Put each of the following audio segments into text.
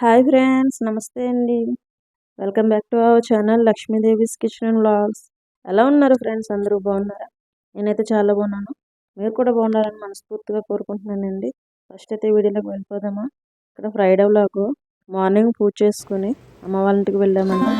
Hi friends నమస్తే అండి. Welcome back to our channel Lakshmidevi's kitchen and vlogs. ఎలా ఉన్నారు ఫ్రెండ్స్? అందరూ బాగున్నారా? నేనైతే చాలా బాగున్నాను. మీరు కూడా బాగున్నారని మనస్ఫూర్తిగా కోరుకుంటున్నానండి. ఫస్ట్ అయితే వీడియోలోకి వెళ్ళిపోదామా? ఇక్కడ ఫ్రైడే లాగు మార్నింగ్ పూజ చేసుకుని అమ్మ వాళ్ళ ఇంటికి వెళ్ళామండి.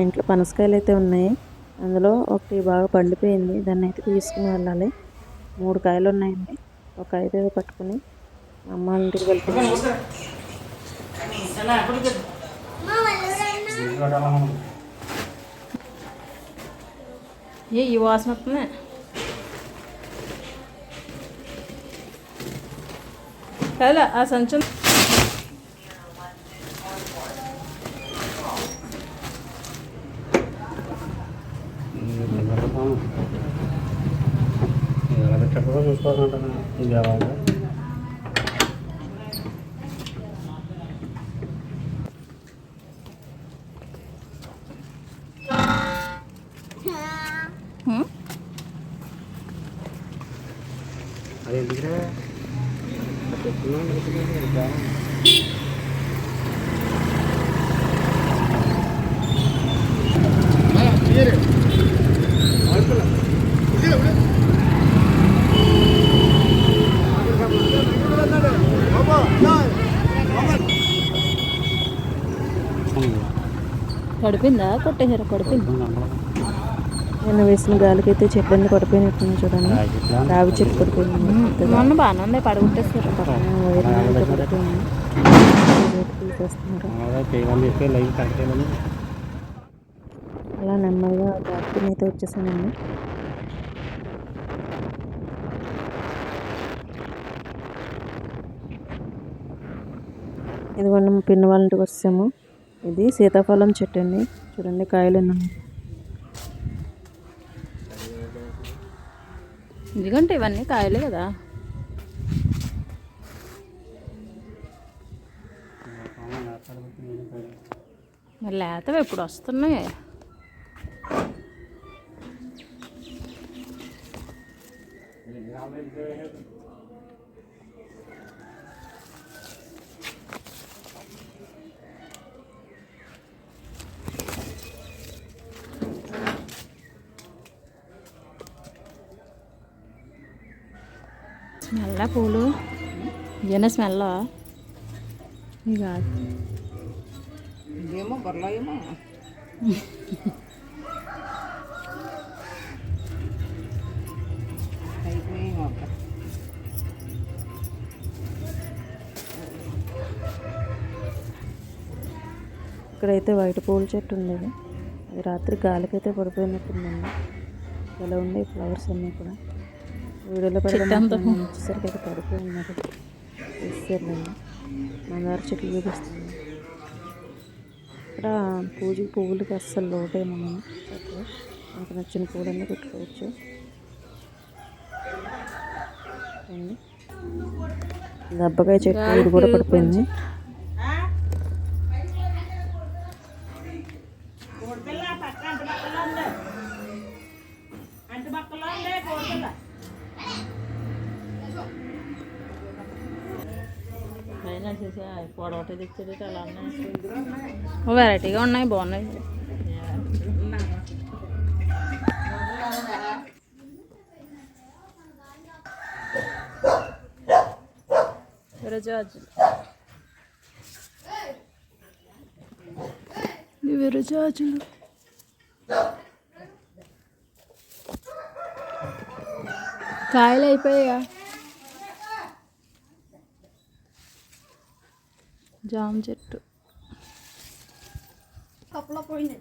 మా ఇంట్లో పనసకాయలు అయితే ఉన్నాయి. అందులో ఒకటి బాగా పండిపోయింది. దాన్ని అయితే తీసుకుని వెళ్ళాలి. మూడు కాయలు ఉన్నాయండి. ఒక అయితే పట్టుకుని మా అమ్మ ఇంటికి వెళ్తున్నాను ఏ ఈ వాసన వస్తుంది? కదా ఆ సంచం పెట్టకుండా చూసుకోవాలంటే ఇది అలాగా పడిపోయిందా? కొట్టేసారా పడిపోయింది? నేను వేసిన గాలికైతే చెట్లన్నీ పడిపోయినట్టుంది చూడండి. రావి చెట్టు పెద్దగా. మొన్న బాగానే ఉంది కట్టేయాలని అలా నెమ్మదిగా దాటుకుని అయితే వచ్చేసానండి. ఇదిగోండి మా పిన్ని వాళ్ళ ఇంటికి వచ్చాము ఇది సీతాఫలం చెట్టు అండి చూడండి కాయలు ఉన్నాయి. ఎందుకంటే ఇవన్నీ కాయలే కదా. మరి లేతవి ఎప్పుడు వస్తున్నాయి? స్మెల్లా పూలు. ఇదేనా స్మెల్ ఇది కాదు. ఏమో బర్లో ఏమో అయిపోయి ఒక ఇక్కడైతే వైట్ పూల చెట్టు ఉండేది అది రాత్రి గాలికైతే పడిపోయినట్టుందండి. ఎలా ఉన్నాయి ఫ్లవర్స్ అన్నీ కూడా? వీడియోలో వచ్చేసరికి అయితే పడిపోయి ఉన్నది వేసారులేండి మందార చెట్లు చూపిస్తుంది ఇక్కడ పూజకి పువ్వులకి అస్సలు లోటేమో మనకు నచ్చిన పూలన్నీ పెట్టుకోవచ్చు. దబ్బకాయ చెట్టు ఇది కూడా పడిపోయింది. పొడవట తెచ్చేది అలా ఉన్నాయి వెరైటీగా ఉన్నాయి బాగున్నాయి. విరజాజులు విరజాజులు కాయలు అయిపోయాయా? జామ చెట్టు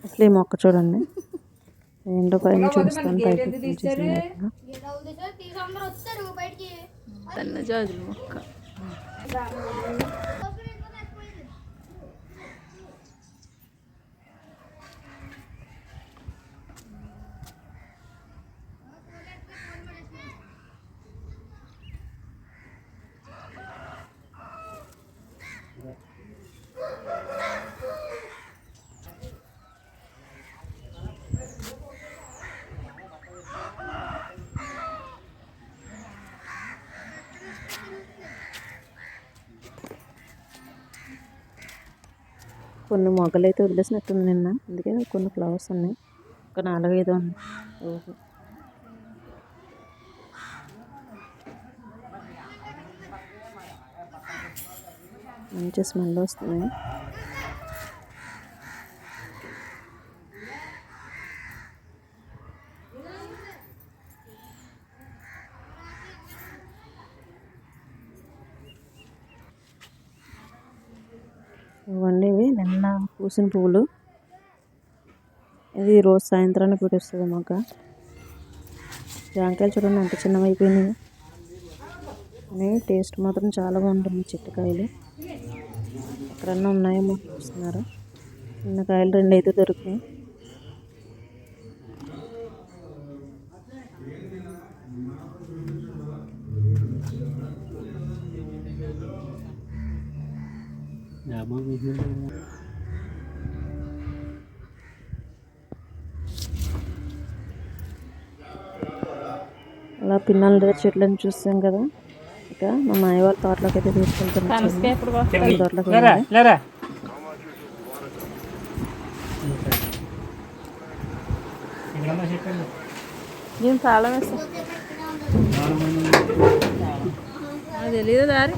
అసలు ఈ మొక్క చూడండి. ఏంటో పైన చూపిస్తాను పైకి. సన్న జాజుల మొక్క. కొన్ని మొగ్గలు అయితే వదిలేసినట్టుంది నిన్న. అందుకే కొన్ని ఫ్లవర్స్ ఉన్నాయి. ఒక నాలుగైదు ఉన్నాయి. ఓహో. మంచి స్మెల్ వస్తున్నాయి ఇవన్నీ ఇవి నిన్న పూసిన పువ్వులు. ఇది రోజు సాయంత్రానికి పూరిస్తుంది మొగ్గ జాంకాయలు చూడండి ఎంత చిన్నవి అయిపోయినాయి కానీ టేస్ట్ మాత్రం చాలా బాగుంటుంది చిట్టకాయలు. ఎక్కడన్నా ఉన్నాయేమో చూస్తున్నారు. చిన్న కాయలు రెండు అయితే దొరికినాయి. జామ కూర్చుంటే అలా పిన్నల చెట్లను చూస్తాం కదా. ఇక మా మాయ వాళ్ళ తోటలోకి అయితే? వాళ్ళ తోటలోకి లేరా వెళ్ళాలి. లేరా? ఇక్కడ చెప్పండి దీని తాళం వేస్తా? నాకు తెలియదు దారి?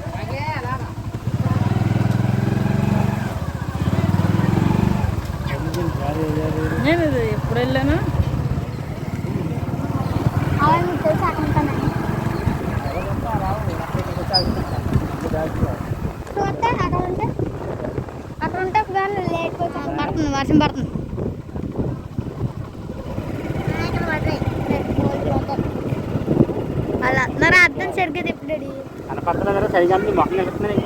నేను ఎప్పుడు వెళ్ళాను? అక్కడ ఉంటే. ఒకవేళ లేట్ పడుతుంది వర్షం పడుతుంది. అందరూ అర్థం సరిగ్గా తిప్పాడు కనపడుతున్నా కదా సరిగా మొక్కలు ఎడుతున్నాయి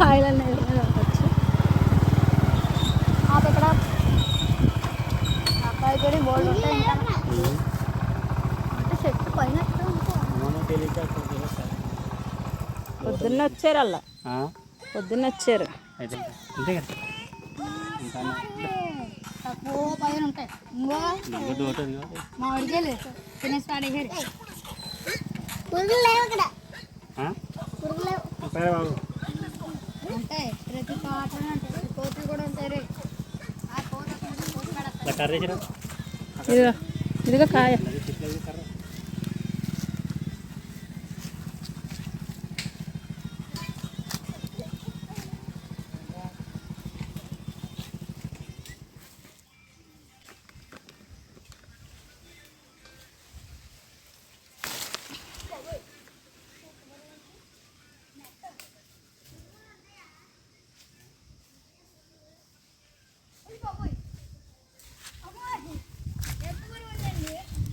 థాయిలాండ్ వచ్చి ఆపు ఇక్కడ అబ్బాయి కూడా బోర్డు ఉంటాయి ఇంకా. చెట్టు పైన. పొద్దున్న వచ్చారు అలా. ఆ? పొద్దున్న వచ్చారు. పైన ఉంటాయి. పురుగులు లేవు ఇక్కడ? పురుగులు లేవు. ఉంటాయి ప్రతి తోటలో ఉంటాయి కోతులు కూడా ఉంటాయి ఆ కోత కోతి పడతాయి ఇలా ఇదిగో ఇదిగో కాయ.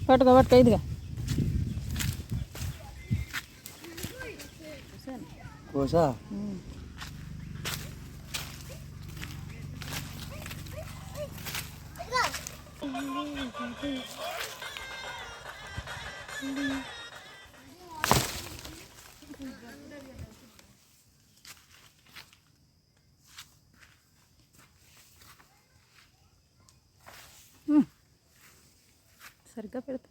పట్టుకో పట్టుకో ఇదిగా. కోసా? సరిగ్గా పెడతా.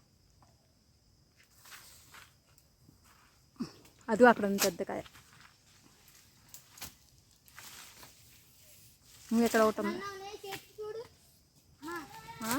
అది అక్కడ ఉంది పెద్ద కాయ. నువ్వు ఎక్కడ ఒకటి ఉంది చూడు ఆ?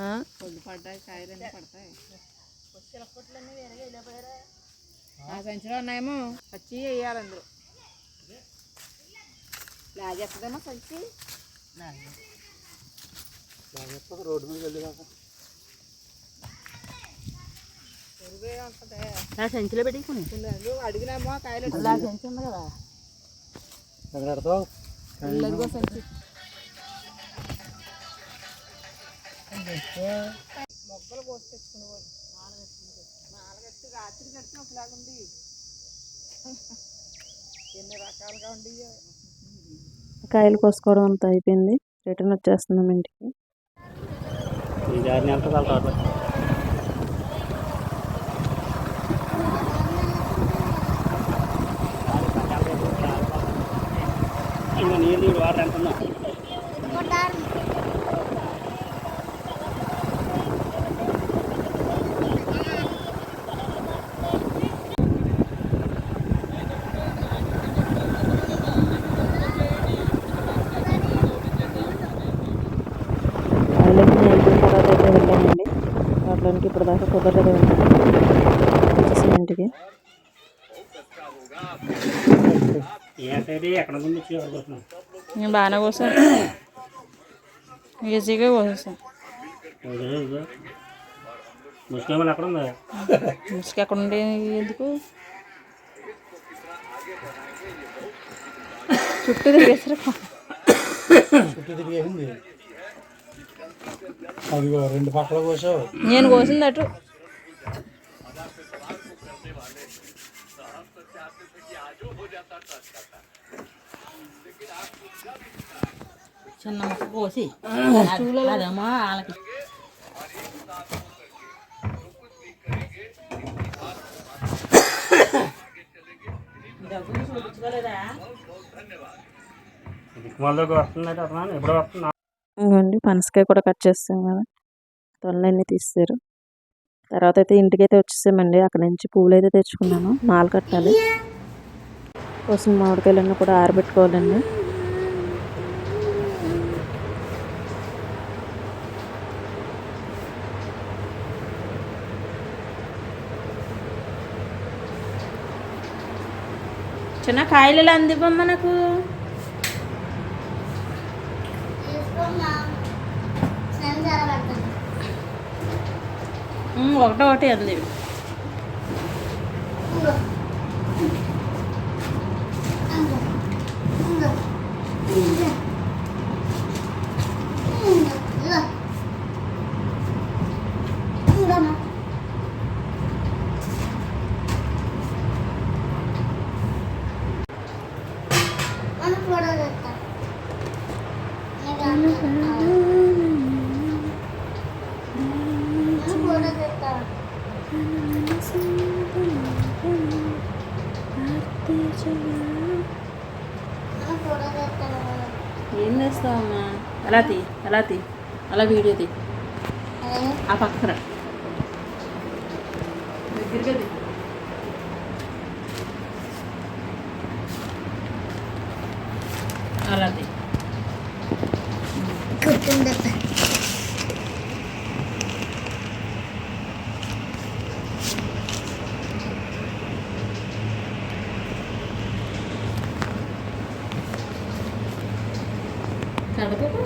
ఆ? పొద్దు పడ్డాయి కాయలన్నీ పడతాయి ఆ సంచిలో ఉన్నాయేమో పచ్చి వేయాలి అందులో. లాగేస్తుందేమో సంచి? రోడ్డు మీద వెళ్ళి కాక సంచిలో పెట్టుకుని అడిగినామో కాయలు సంచి ఉంది కదా. ఎక్కడ పెడతావు ఇదిగో సంచి. మొక్కలు కోసి తెచ్చుకునేవాళ్ళు నాలుగెత్తు రాత్రి కడితే ఒకలాగుంది ఎన్ని రకాలుగా ఉండి కాయలు కోసుకోవడం అంతా అయిపోయింది. రిటర్న్ వచ్చేస్తున్నాం ఇంటికి. నీళ్ళు నీళ్ళు వాటర్ ఎంత ఉందో కొట్టారు కాయలన్నీ అయిపోయిన తర్వాత అయితే వెళ్ళామండి వాటిలోనికి ఇప్పుడు దాకా కుదరలేదు వచ్చేసాం ఇంటికి ఏంటంటే ఎక్కడ నుంచి వచ్చి ఎవరికి వస్తున్నాం నేను బాగానే కోసాను ఈజీగా కోసేసాను ముస్లిం ఎక్కడ ఉందా ముసుగు ఎక్కడ ఉండే ఎందుకు చుట్టూ తిరిగేసరి చుట్టూ తిరిగేసింది అదిగో రెండు పక్కల కోసావు. నేను కోసింది అటు. చిన్న ముక్క కోసి. అదేమో వాళ్ళకి. డబ్బులు చూపించుకోలేదా వస్తుందంటే అతను. ఎప్పుడో వస్తున్నా ఇవ్వండి పనసకాయ కూడా కట్ చేస్తాం కదా. తొనలన్నీ తీస్తారు తర్వాత అయితే ఇంటికి అయితే వచ్చేసామండి. అక్కడ నుంచి పూలు అయితే తెచ్చుకున్నాను. మాలు కట్టాలి. కోసం మామిడికాయలన్నీ కూడా ఆరబెట్టుకోవాలండి. చిన్న కాయలు అందివ్వమ్మ నాకు? ఒకటో ఒకటి అంది. ఏం చేస్తావమ్మా? ఎలా తీ ఎలా తీ అలా వీడియో తీ. ఆ పక్కన దగ్గరగా తీ అలా తీ కూర్చుని తెస్తా కడపకు?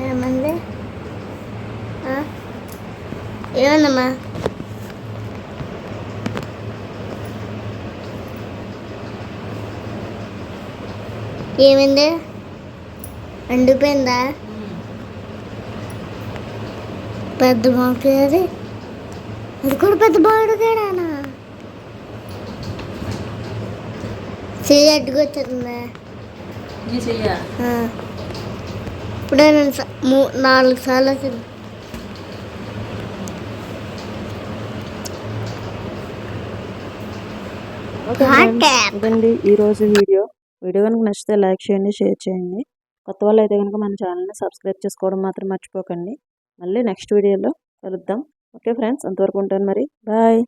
ఏమంది? ఆ? ఏమన్నమ్మా? ఏమైంది? ఎండిపోయిందా పెద్ద బాగుంది అది? కూడా పెద్ద బాగుడుగాడానా చెయ్యి అడ్డుకొచ్చిందా చెయ్యా. ఇప్పుడే నేను మూ నాలుగు సార్లు వచ్చింది ఇదండి ఈరోజు వీడియో. వీడియో కనుక నచ్చితే లైక్ చేయండి షేర్ చేయండి. కొత్త వాళ్ళు అయితే కనుక మన ఛానల్ని సబ్స్క్రైబ్ చేసుకోవడం మాత్రం మర్చిపోకండి. మళ్ళీ నెక్స్ట్ వీడియోలో కలుద్దాం. ఓకే ఫ్రెండ్స్ అంతవరకు ఉంటాను మరి. బాయ్.